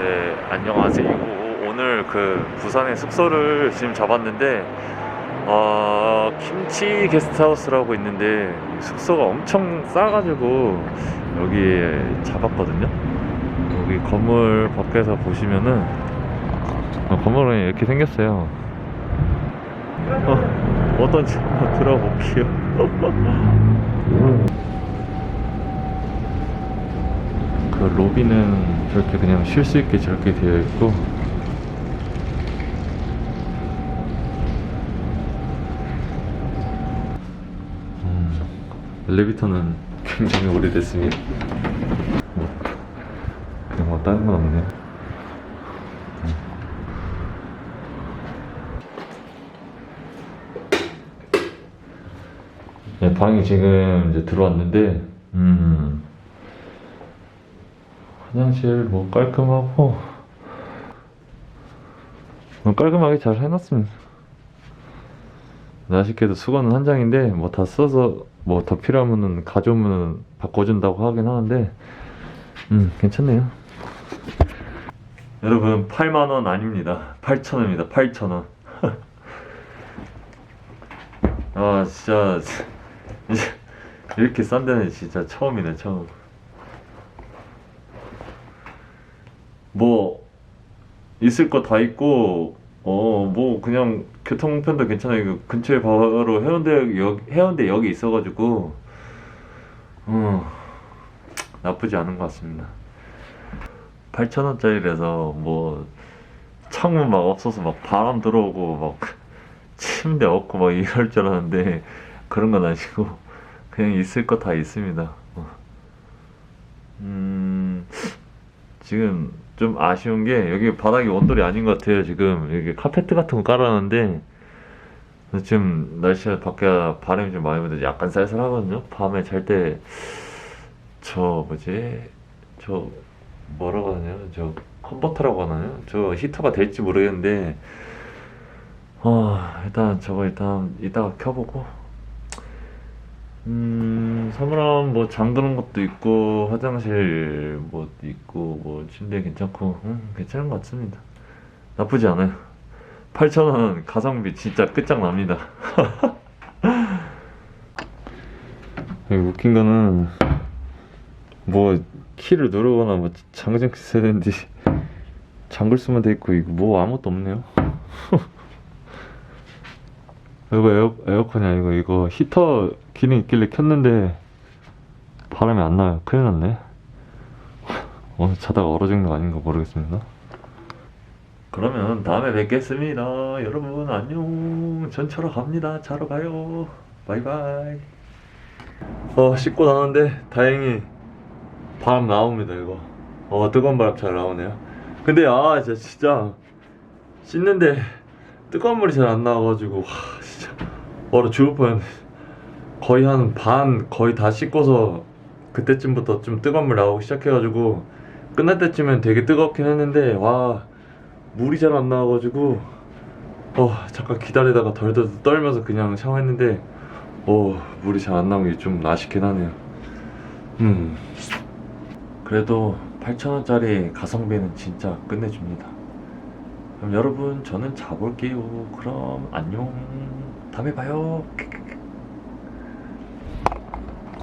네, 안녕하세요. 오늘 그 부산의 숙소를 지금 잡았는데, 어, 김치 게스트하우스라고 있는데, 숙소가 엄청 싸가지고, 여기 잡았거든요. 여기 건물 밖에서 보시면은, 어, 건물은 이렇게 생겼어요. 어, 어떤지 한번 들어볼게요. 그 로비는 저렇게 그냥 쉴 수 있게 저렇게 되어 있고. 음, 엘리베이터는 굉장히 오래됐습니다. 뭐, 그냥 뭐 다른 건 없네요. 음. 네, 방이 지금 이제 들어왔는데 음 화장실 뭐 깔끔하고 뭐 깔끔하게 잘 해놨습니다. 아쉽게도 수건은 한 장인데 뭐 다 써서 뭐 더 필요하면은 가져오면은 바꿔준다고 하긴 하는데 음 괜찮네요. 여러분 8만 원 아닙니다. 8천 원입니다. 8천 원. 아 진짜 이렇게 싼 데는 진짜 처음이네 처음. 뭐 있을 거 다 있고 어 뭐 그냥 교통편도 괜찮아요. 이거 근처에 바로 해운대 역 해운대 역이 있어가지고 어 나쁘지 않은 것 같습니다. 8천 원짜리라서 뭐 창문 막 없어서 막 바람 들어오고 막 침대 없고 막 이럴 줄 알았는데 그런 건 아니고 그냥 있을 거 다 있습니다. 어. 음 지금 좀 아쉬운 게 여기 바닥이 원돌이 아닌 것 같아요. 지금 여기 카페트 같은 거 깔아놨는데 지금 날씨가 밖에 바람이 좀 많이 부는데 약간 쌀쌀하거든요. 밤에 잘 때 저 뭐지 저 뭐라고 하나요? 저 컨버터라고 하나요? 저 히터가 될지 모르겠는데 어 일단 저거 일단 이따가 켜보고 음, 사물함 뭐 잠그는 것도 있고 화장실 뭐 있고 뭐 침대 괜찮고 음, 괜찮은 것 같습니다. 나쁘지 않아요. 8,000원 가성비 진짜 끝장납니다. 웃긴 거는 뭐 키를 누르거나 뭐 있어야 되는데 잠글 수만 돼 있고 이거 뭐 아무것도 없네요. 이거 에어, 에어컨이 아니고 이거 히터 기능 있길래 켰는데 바람이 안 나요. 큰일 났네. 오늘 자다가 얼어 죽는 거 아닌가 모르겠습니다. 그러면 다음에 뵙겠습니다. 여러분 안녕. 전 자러 갑니다. 자러 가요. 바이바이. 어 씻고 나왔는데 다행히 바람 나옵니다 이거. 어 뜨거운 바람 잘 나오네요. 근데 아 진짜 진짜 씻는데 뜨거운 물이 잘 안 나와가지고 하, 진짜. 얼어 죽을 뻔했네 거의 한 반 거의 다 씻고서 그때쯤부터 좀 뜨거운 물 나오기 시작해가지고 끝날 때쯤엔 되게 뜨겁긴 했는데 와 물이 잘 안 나와가지고 어 잠깐 기다리다가 덜덜 떨면서 그냥 샤워했는데 어 물이 잘 안 나온 게좀 아쉽긴 하네요. 음. 그래도 8,000원짜리 가성비는 진짜 끝내줍니다 그럼 여러분 저는 자볼게요. 그럼 안녕. 다음에 봐요.